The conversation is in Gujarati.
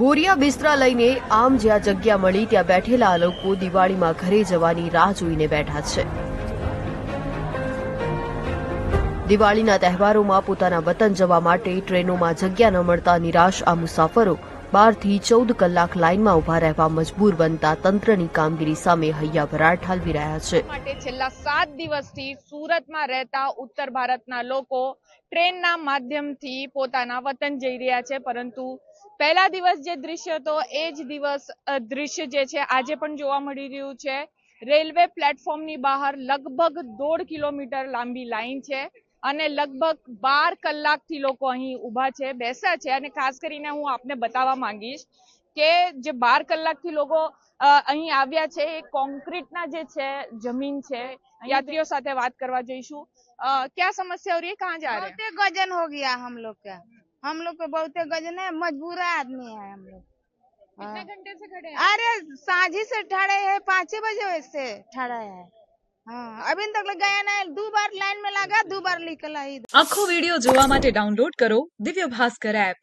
બોરિયા બિસ્તરા લઈને આમ જ્યાં જગ્યા મળી, ત્યાં બેઠેલા લોકો દિવાળીમાં ઘરે જવાની રાહ જોઈને બેઠા છે. દિવાળીના તહેવારોમાં પોતાના વતન જવા માટે ટ્રેનોમાં જગ્યા ન મળતા નિરાશ આ મુસાફરો બારથી ચૌદ કલાક લાઇનમાં ઊભા રહેવા મજબૂર બનતા તંત્રની કામગીરી સામે હૈયા ભરાટ ઠાલવી રહ્યા છે. માટે છેલ્લા સાત દિવસથી સુરતમાં રહેતા ઉત્તર ભારતના લોકો ટ્રેનના માધ્યમથી પોતાના વતન જઈ રહ્યા છે, પરંતુ પહેલા દિવસ જે દૃશ્ય હતો એ જ દિવસ અ, દૃશ્ય જે છે આજે પણ જોવા મળી રહ્યું છે રેલવે પ્લેટફોર્મની બહાર લગભગ દોઢ કિલોમીટર લાંબી લાઈન છે અને લગભગ બાર કલાકથી લોકો અહીં ઊભા છે બેસ્યા છે અને ખાસ કરીને હું આપને બતાવવા માંગીશ કે જે બાર કલાકથી લોકો અ, અહીં આવ્યા છે એ કોન્ક્રીટના જે છે જમીન છે यात्रियों સાથે વાત કરવા જઈશું અ, क्या समस्या हो रही है कहाँ जा रहे हैं बहुते गजन हो गया हम लोग का हम लोग पे बहुते गजन है मजबूर आदमी है हम लोग कितने हाँ। घंटे से खड़े हैं अरे सांझी से ठड़े है पाँच ही बजे से ठड़ा है हाँ अभी तक लग गया ना दो बार लाइन में लगा दो बार निकला इधर આખો વિડિયો જોવા માટે ડાઉનલોડ કરો દિવ્ય ભાસ્કર એપ